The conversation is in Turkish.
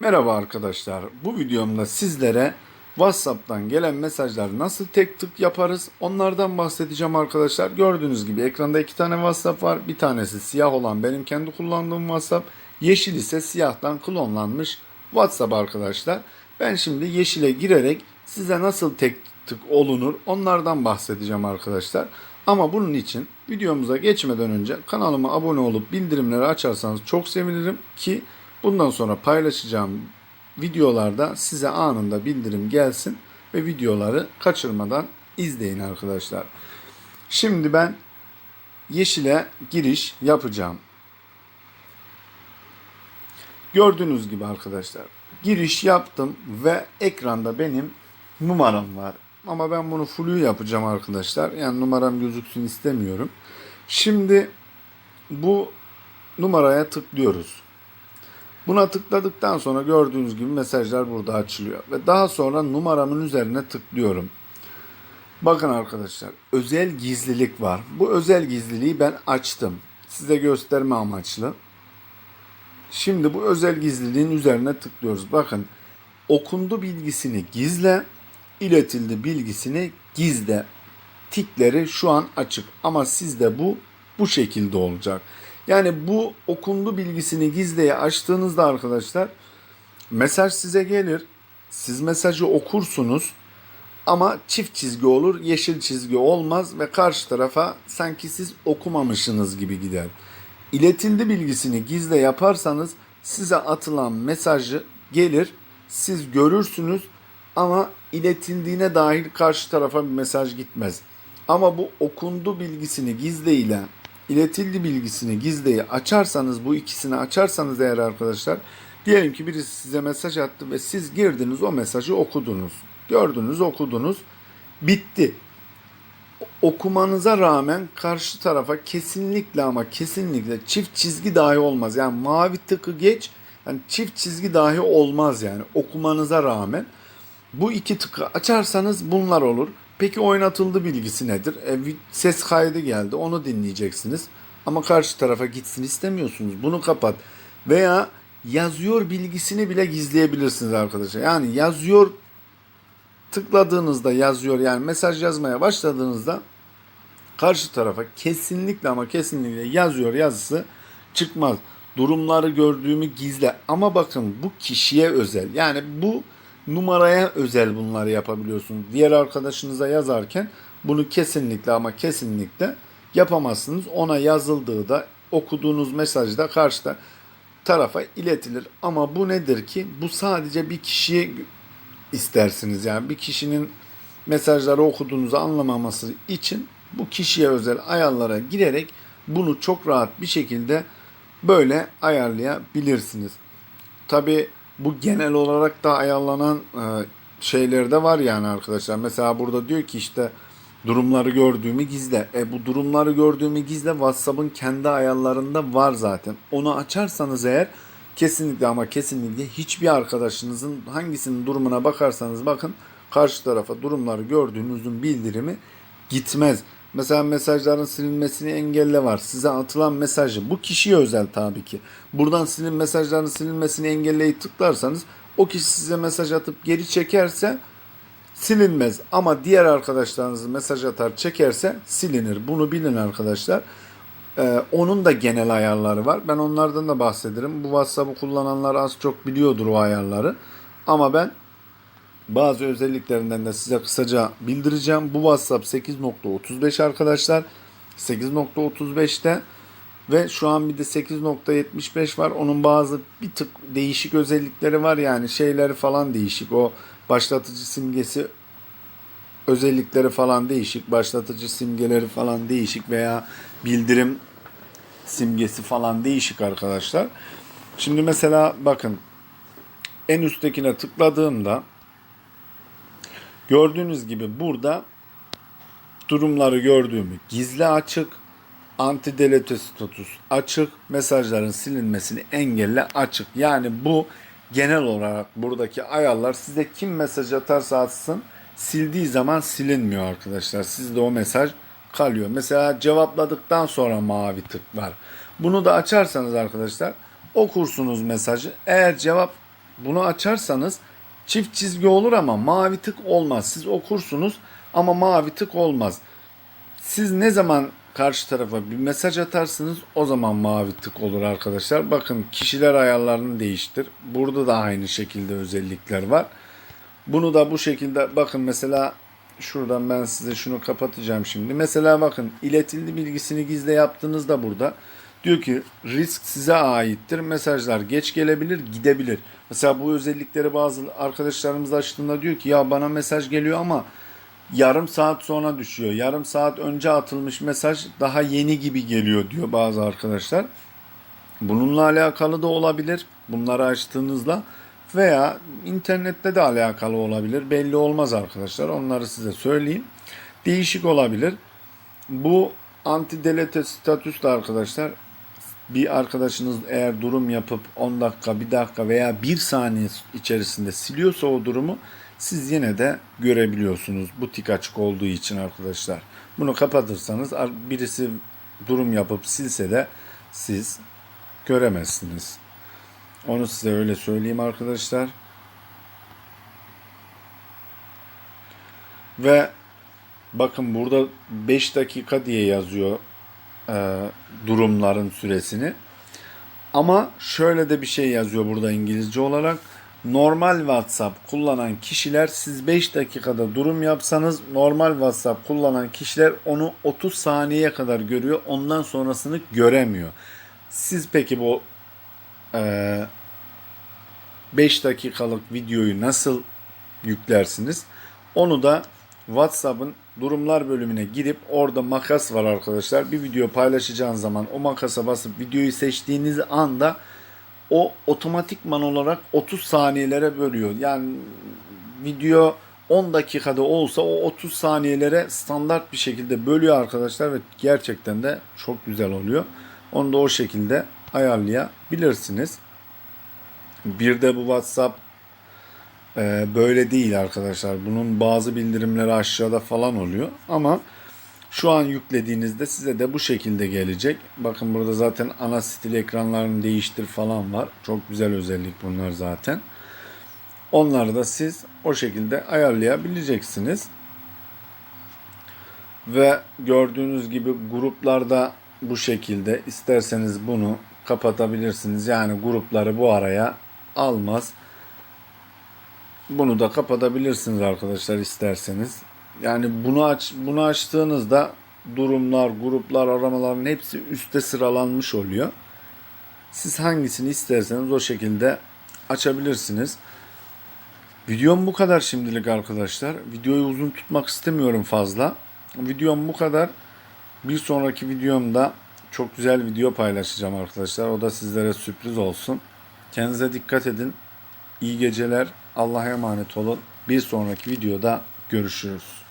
Merhaba arkadaşlar. Bu videomda sizlere WhatsApp'tan gelen mesajları nasıl tek tık yaparız onlardan bahsedeceğim arkadaşlar. Gördüğünüz gibi ekranda iki tane WhatsApp var. Bir tanesi siyah olan benim kendi kullandığım WhatsApp. Yeşil ise siyahtan klonlanmış WhatsApp arkadaşlar. Ben şimdi yeşile girerek size nasıl tek tık olunur onlardan bahsedeceğim arkadaşlar. Ama bunun için videomuza geçmeden önce kanalıma abone olup bildirimleri açarsanız çok sevinirim ki bundan sonra paylaşacağım videolarda size anında bildirim gelsin ve videoları kaçırmadan izleyin arkadaşlar. Şimdi ben yeşile giriş yapacağım. Gördüğünüz gibi arkadaşlar giriş yaptım ve ekranda benim numaram var. Ama ben bunu flu yapacağım arkadaşlar. Yani numaram gözüksün istemiyorum. Şimdi bu numaraya tıklıyoruz. Buna tıkladıktan sonra gördüğünüz gibi mesajlar burada açılıyor. Ve daha sonra numaramın üzerine tıklıyorum. Bakın arkadaşlar özel gizlilik var. Bu özel gizliliği ben açtım. Size gösterme amaçlı. Şimdi bu özel gizliliğin üzerine tıklıyoruz. Bakın okundu bilgisini gizle, iletildi bilgisini gizle. Tikleri şu an açık ama sizde bu bu şekilde olacak. Yani bu okundu bilgisini gizleye açtığınızda arkadaşlar mesaj size gelir. Siz mesajı okursunuz ama çift çizgi olur, yeşil çizgi olmaz ve karşı tarafa sanki siz okumamışsınız gibi gider. İletildi bilgisini gizle yaparsanız size atılan mesajı gelir, siz görürsünüz ama iletildiğine dair karşı tarafa bir mesaj gitmez. Ama bu okundu bilgisini gizle ile iletildi bilgisini gizleyi açarsanız bu ikisini açarsanız eğer arkadaşlar diyelim ki birisi size mesaj attı ve siz girdiniz o mesajı okudunuz. Gördünüz okudunuz bitti. Okumanıza rağmen karşı tarafa kesinlikle ama kesinlikle çift çizgi dahi olmaz. Yani mavi tıkı geç yani çift çizgi dahi olmaz yani okumanıza rağmen. Bu iki tıkı açarsanız bunlar olur. Peki oynatıldı bilgisi nedir? E, ses kaydı geldi onu dinleyeceksiniz. Ama karşı tarafa gitsin istemiyorsunuz. Bunu kapat. Veya yazıyor bilgisini bile gizleyebilirsiniz arkadaşlar. Yani yazıyor tıkladığınızda yazıyor yani mesaj yazmaya başladığınızda karşı tarafa kesinlikle ama kesinlikle yazıyor yazısı çıkmaz. Durumları gördüğümü gizle. Ama bakın bu kişiye özel. Yani bu numaraya özel bunları yapabiliyorsunuz. Diğer arkadaşınıza yazarken bunu kesinlikle ama kesinlikle yapamazsınız. Ona yazıldığı da okuduğunuz mesajda karşıda tarafa iletilir. Ama bu nedir ki? Bu sadece bir kişiye istersiniz. Yani bir kişinin mesajları okuduğunuzu anlamaması için bu kişiye özel ayarlara girerek bunu çok rahat bir şekilde böyle ayarlayabilirsiniz. Tabi bu genel olarak da ayarlanan e, şeyler de var yani arkadaşlar. Mesela burada diyor ki işte durumları gördüğümü gizle. E bu durumları gördüğümü gizle WhatsApp'ın kendi ayarlarında var zaten. Onu açarsanız eğer kesinlikle ama kesinlikle hiçbir arkadaşınızın hangisinin durumuna bakarsanız bakın karşı tarafa durumları gördüğünüzün bildirimi gitmez. Mesela mesajların silinmesini engelle var. Size atılan mesajı bu kişiye özel tabii ki. Buradan silin mesajların silinmesini engelleyip tıklarsanız o kişi size mesaj atıp geri çekerse silinmez. Ama diğer arkadaşlarınız mesaj atar çekerse silinir. Bunu bilin arkadaşlar. Ee, onun da genel ayarları var. Ben onlardan da bahsederim. Bu WhatsApp'ı kullananlar az çok biliyordur o ayarları. Ama ben bazı özelliklerinden de size kısaca bildireceğim. Bu WhatsApp 8.35 arkadaşlar. 8.35'te ve şu an bir de 8.75 var. Onun bazı bir tık değişik özellikleri var yani şeyleri falan değişik. O başlatıcı simgesi özellikleri falan değişik. Başlatıcı simgeleri falan değişik veya bildirim simgesi falan değişik arkadaşlar. Şimdi mesela bakın en üsttekine tıkladığımda gördüğünüz gibi burada durumları gördüğümü gizli açık anti delete status açık mesajların silinmesini engelle açık. Yani bu genel olarak buradaki ayarlar size kim mesaj atarsa atsın sildiği zaman silinmiyor arkadaşlar. Sizde o mesaj kalıyor. Mesela cevapladıktan sonra mavi tık var. Bunu da açarsanız arkadaşlar okursunuz mesajı. Eğer cevap Bunu açarsanız çift çizgi olur ama mavi tık olmaz. Siz okursunuz ama mavi tık olmaz. Siz ne zaman karşı tarafa bir mesaj atarsınız o zaman mavi tık olur arkadaşlar. Bakın kişiler ayarlarını değiştir. Burada da aynı şekilde özellikler var. Bunu da bu şekilde bakın mesela şuradan ben size şunu kapatacağım şimdi. Mesela bakın iletildi bilgisini gizle yaptığınızda burada diyor ki risk size aittir. Mesajlar geç gelebilir, gidebilir. Mesela bu özellikleri bazı arkadaşlarımız açtığında diyor ki ya bana mesaj geliyor ama yarım saat sonra düşüyor. Yarım saat önce atılmış mesaj daha yeni gibi geliyor diyor bazı arkadaşlar. Bununla alakalı da olabilir. Bunları açtığınızda veya internette de alakalı olabilir. Belli olmaz arkadaşlar. Onları size söyleyeyim. Değişik olabilir. Bu anti delete statüs de arkadaşlar bir arkadaşınız eğer durum yapıp 10 dakika, 1 dakika veya 1 saniye içerisinde siliyorsa o durumu siz yine de görebiliyorsunuz. Bu tik açık olduğu için arkadaşlar. Bunu kapatırsanız birisi durum yapıp silse de siz göremezsiniz. Onu size öyle söyleyeyim arkadaşlar. Ve bakın burada 5 dakika diye yazıyor e, durumların süresini. Ama şöyle de bir şey yazıyor burada İngilizce olarak. Normal WhatsApp kullanan kişiler siz 5 dakikada durum yapsanız normal WhatsApp kullanan kişiler onu 30 saniyeye kadar görüyor. Ondan sonrasını göremiyor. Siz peki bu e, 5 dakikalık videoyu nasıl yüklersiniz? Onu da WhatsApp'ın durumlar bölümüne girip orada makas var arkadaşlar. Bir video paylaşacağınız zaman o makasa basıp videoyu seçtiğiniz anda o otomatikman olarak 30 saniyelere bölüyor. Yani video 10 dakikada olsa o 30 saniyelere standart bir şekilde bölüyor arkadaşlar ve gerçekten de çok güzel oluyor. Onu da o şekilde ayarlayabilirsiniz. Bir de bu WhatsApp e, böyle değil arkadaşlar. Bunun bazı bildirimleri aşağıda falan oluyor. Ama şu an yüklediğinizde size de bu şekilde gelecek. Bakın burada zaten ana stil ekranlarını değiştir falan var. Çok güzel özellik bunlar zaten. Onları da siz o şekilde ayarlayabileceksiniz. Ve gördüğünüz gibi gruplarda bu şekilde isterseniz bunu kapatabilirsiniz. Yani grupları bu araya almaz. Bunu da kapatabilirsiniz arkadaşlar isterseniz. Yani bunu aç bunu açtığınızda durumlar, gruplar, aramaların hepsi üste sıralanmış oluyor. Siz hangisini isterseniz o şekilde açabilirsiniz. Videom bu kadar şimdilik arkadaşlar. Videoyu uzun tutmak istemiyorum fazla. Videom bu kadar. Bir sonraki videomda çok güzel video paylaşacağım arkadaşlar. O da sizlere sürpriz olsun. Kendinize dikkat edin. İyi geceler. Allah'a emanet olun. Bir sonraki videoda görüşürüz.